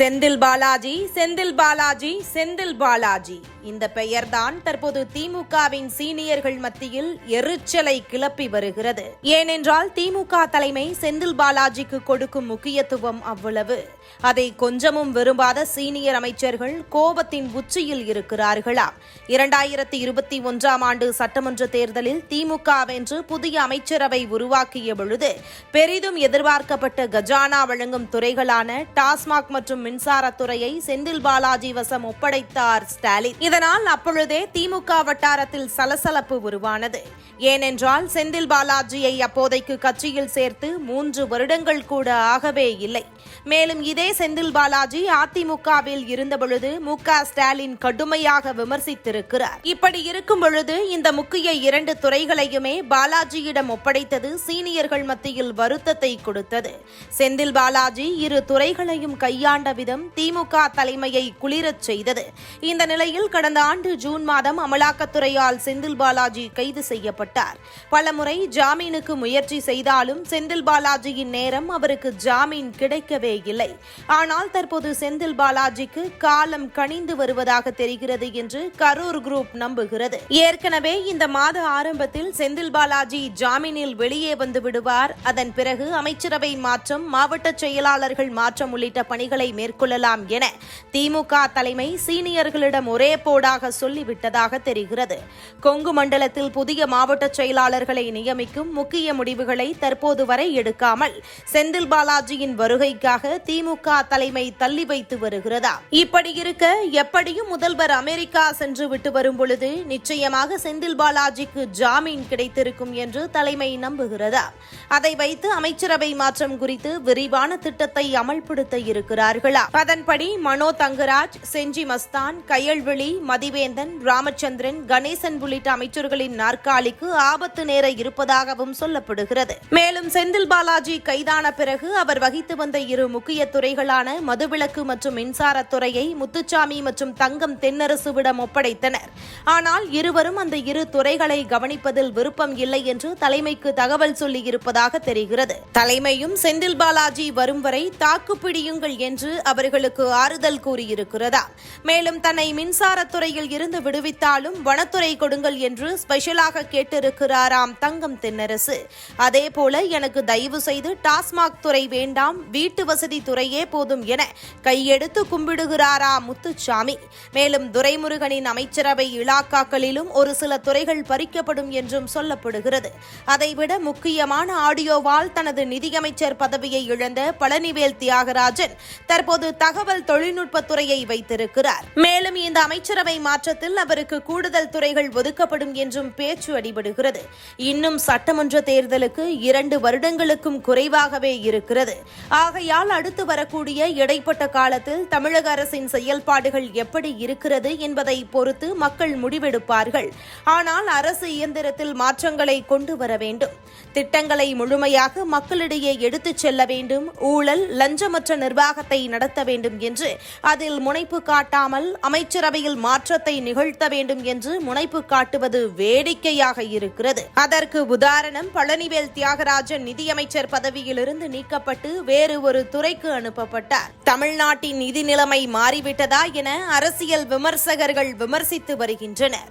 செந்தில் பாலாஜி செந்தில் பாலாஜி செந்தில் பாலாஜி. இந்த பெயர்தான் தற்போது திமுகவின் சீனியர்கள் மத்தியில் எரிச்சலை கிளப்பி வருகிறது. ஏனென்றால் திமுக தலைமை செந்தில் பாலாஜிக்கு கொடுக்கும் முக்கியத்துவம் அவ்வளவு. அதை கொஞ்சமும் விரும்பாத சீனியர் அமைச்சர்கள் கோபத்தின் உச்சியில் இருக்கிறார்களாம் இரண்டாயிரத்தி இருபத்தி ஒன்றாம் ஆண்டு சட்டமன்ற தேர்தலில் திமுக வென்று புதிய அமைச்சரவை உருவாக்கிய பொழுது பெரிதும் எதிர்பார்க்கப்பட்ட கஜானா வழங்கும் துறைகளான டாஸ்மாக் மற்றும் மின்சாரத்துறையை செந்தில் பாலாஜி வசம் ஒப்படைத்தார் ஸ்டாலின். இதனால் அப்பொழுதே திமுக வட்டாரத்தில் சலசலப்பு உருவானது. ஏனென்றால் செந்தில் பாலாஜியை அப்போதைக்கு கட்சியில் சேர்த்து மூன்று வருடங்கள் கூட ஆகவே இல்லை. மேலும் இதே செந்தில் பாலாஜி அதிமுகவில் இருந்தபொழுது மு க ஸ்டாலின் கடுமையாக விமர்சித்திருக்கிறார். இப்படி இருக்கும் பொழுது இந்த முக்கிய இரண்டு துறைகளையுமே பாலாஜியிடம் ஒப்படைத்தது சீனியர்கள் மத்தியில் வருத்தத்தை கொடுத்தது. செந்தில் பாலாஜி இரு துறைகளையும் கையாண்ட விதம் திமுக தலைமையை குளிரச் செய்தது. இந்த நிலையில் கடந்த ஆண்டு ஜூன் மாதம் அமலாக்கத்துறையால் செந்தில் பாலாஜி கைது செய்யப்பட்டார். பலமுறை ஜாமீனுக்கு முயற்சி செய்தாலும் செந்தில் பாலாஜியின் நேரம் அவருக்கு ஜாமீன் கிடைக்கவே இல்லை. ஆனால் தற்போது செந்தில் பாலாஜிக்கு காலம் கணிந்து வருவதாக தெரிகிறது என்று கரூர் குரூப் நம்புகிறது. ஏற்கனவே இந்த மாத ஆரம்பத்தில் செந்தில் பாலாஜி ஜாமீனில் வெளியே வந்து விடுவார். அதன் பிறகு அமைச்சரவை மாற்றம் மாவட்ட செயலாளர்கள் மாற்றம் உள்ளிட்ட பணிகளை மேற்கொள்ளலாம் என திமுக தலைமை சீனியர்களிடம் ஒரே போடாக சொல்லிவிட்டதாக தெரிகிறது. கொங்கு மண்டலத்தில் புதிய மாவட்ட செயலாளர்களை நியமிக்கும் முக்கிய முடிவுகளை தற்போது வரை எடுக்காமல் செந்தில் பாலாஜியின் வருகைக்காக திமுக தலைமை தள்ளி வைத்து வருகிறதா? இப்படி இருக்க எப்படியும் முதல்வர் அமெரிக்கா சென்று விட்டு வரும் பொழுது நிச்சயமாக செந்தில் பாலாஜிக்கு ஜாமீன் கிடைத்திருக்கும் என்று தலைமை நம்புகிறதா? அதை வைத்து அமைச்சரவை மாற்றம் குறித்து விரிவான திட்டத்தை அமல்படுத்த இருக்கிறார்கள். அதன்படி மனோ தங்கராஜ் செஞ்சி மஸ்தான் கையல்விழி மதிவேந்தன் ராமச்சந்திரன் கணேசன் உள்ளிட்ட அமைச்சர்களின் நாற்காலிக்கு ஆபத்து நேர இருப்பதாகவும் சொல்லப்படுகிறது. மேலும் செந்தில் பாலாஜி கைதான பிறகு அவர் வகித்து வந்த இரு முக்கிய துறைகளான மதுவிலக்கு மற்றும் மின்சாரத்துறையை முத்துச்சாமி மற்றும் தங்கம் தென்னரசுவிடம் ஒப்படைத்தனர். ஆனால் இருவரும் அந்த இரு துறைகளை கவனிப்பதில் விருப்பம் இல்லை என்று தலைமைக்கு தகவல் சொல்லியிருப்பதாக தெரிகிறது. தலைமையும் செந்தில் பாலாஜி வரும் வரை தாக்குப்பிடியுங்கள் என்று அவர்களுக்கு ஆறுதல் கூறியிருக்கிறதா? மேலும் தன்னை மின்சாரத்துறையில் இருந்து விடுவித்தாலும் வனத்துறை கொடுங்கள் என்று ஸ்பெஷலாக கேட்டிருக்கிறாராம் தங்கம் தென்னரசு. அதே போல எனக்கு தயவு செய்து டாஸ்மாக் துறை வேண்டாம் வீட்டு வசதி துறையே போதும் என கையெடுத்து கும்பிடுகிறாரா முத்துச்சாமி. மேலும் துரைமுருகனின் அமைச்சரவை இலாக்காக்களிலும் ஒரு சில துறைகள் பறிக்கப்படும் என்றும் சொல்லப்படுகிறது. அதைவிட முக்கியமான ஆடியோவால் தனது நிதியமைச்சர் பதவியை இழந்த பழனிவேல் தியாகராஜன் தற்போது தற்போது தகவல் தொழில்நுட்பத்துறையை வைத்திருக்கிறார். மேலும் இந்த அமைச்சரவை மாற்றத்தில் அவருக்கு கூடுதல் துறைகள் ஒதுக்கப்படும் என்றும் பேச்சு அடிபடுகிறது. இன்னும் சட்டமன்ற தேர்தலுக்கு இரண்டு வருடங்களுக்கும் குறைவாகவே இருக்கிறது. ஆகையால் அடுத்து வரக்கூடிய இடைப்பட்ட காலத்தில் தமிழக அரசின் செயல்பாடுகள் எப்படி இருக்கிறது என்பதை பொறுத்து மக்கள் முடிவெடுப்பார்கள். ஆனால் அரசு இயந்திரத்தில் மாற்றங்களை கொண்டு வர வேண்டும். திட்டங்களை முழுமையாக மக்களிடையே எடுத்துச் செல்ல வேண்டும். ஊழல் லஞ்சமற்ற நிர்வாகத்தை நடத்த வேண்டும் என்று அதில் முனைப்பு காட்டாமல் அமைச்சரவையில் மாற்றத்தை நிகழ்த்த வேண்டும் என்று முனைப்பு காட்டுவது வேடிக்கையாக இருக்கிறது. அதற்கு உதாரணம் பழனிவேல் தியாகராஜன் நிதியமைச்சர் பதவியிலிருந்து நீக்கப்பட்டு வேறு ஒரு துறைக்கு அனுப்பப்பட்டார். தமிழ்நாட்டின் நிதி நிலைமை மாறிவிட்டதா என அரசியல் விமர்சகர்கள் விமர்சித்து வருகின்றனர்.